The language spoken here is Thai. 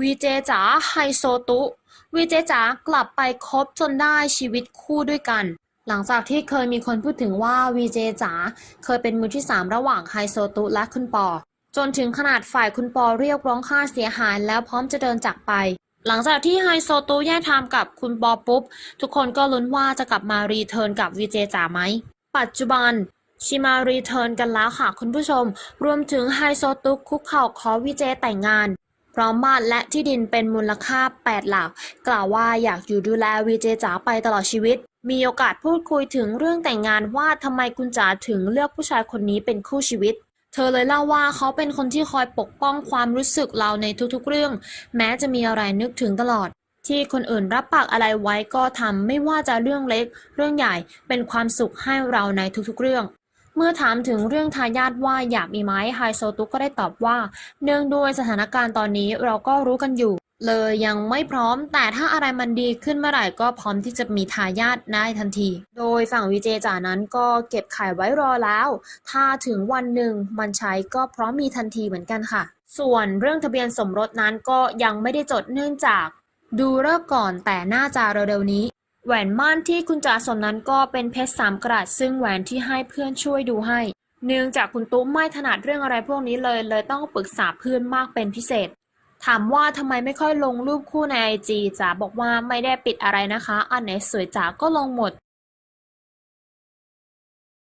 วีเจจ๋าไฮโซตุวีเจจ๋ากลับไปคบจนได้ชีวิตคู่ด้วยกัน หลังจากที่เคยมีคนพูดถึงว่าวีเจจ๋าเคยเป็นมือที่สามระหว่างไฮโซตุและคุณปอ จนถึงขนาดฝ่ายคุณปอเรียกร้องค่าเสียหายแล้วพร้อมจะเดินจากไป หลังจากที่ไฮโซตุแยกทางกับคุณปอปุ๊บ ทุกคนก็ลุ้นว่าจะกลับมารีเทิร์นกับวีเจจ๋าไหม ปัจจุบันชิมารีเทิร์นกันแล้วค่ะคุณผู้ชม รวมถึงไฮโซตุกคุกเข่าขอวีเจแต่งงาน พร้อมบ้านและที่ดินเป็นมูลค่า 8 หลัก กล่าวว่าอยากอยู่ดูแลวีเจจ๋าไปตลอดชีวิต มีโอกาสพูดคุยถึงเรื่องแต่งงานว่าทำไมคุณจ๋าถึงเลือกผู้ชายคนนี้เป็นคู่ชีวิต เธอเลยเล่าว่าเขาเป็นคนที่คอยปกป้องความรู้สึกเราในทุกๆเรื่อง แม้จะมีอะไรนึกถึงตลอด ที่คนอื่นรับปากอะไรไว้ก็ทำไม่ว่าจะเรื่องเล็ก เรื่องใหญ่เป็นความสุขให้เราในทุกๆเรื่อง เมื่อถามถึงเรื่องทายาทว่าอยากมีไหมไฮโซตุกก็ได้ตอบว่า เนื่องด้วยสถานการณ์ตอนนี้เราก็รู้กันอยู่ เลยยังไม่พร้อม แต่ถ้าอะไรมันดีขึ้นเมื่อไหร่ก็พร้อมที่จะมีทายาทได้ทันที โดยฝั่งวีเจจ๋านั้นก็เก็บไข่ไว้รอแล้ว ถ้าถึงวันหนึ่งมันใช้ก็พร้อมมีทันทีเหมือนกันค่ะ ส่วนเรื่องทะเบียนสมรสนั้นก็ยังไม่ได้จดเนื่องจาก ดูเลิกก่อนแต่น่าจะเร็วๆนี้ แหวนมั่นที่คุณจ๋าสมนั้นก็เป็นเพชรสามกรัตซึ่งแหวนที่ให้เพื่อนช่วยดูให้ เนื่องจากคุณตุ้มไม่ถนัดเรื่องอะไรพวกนี้เลย เลยต้องปรึกษาเพื่อนมากเป็นพิเศษ ถามว่าทำไมไม่ค่อยลงรูปคู่ในไอจีจ๋าบอกว่าไม่ได้ปิดอะไรนะคะ อันไหนสวยจ๋าก็ลงหมด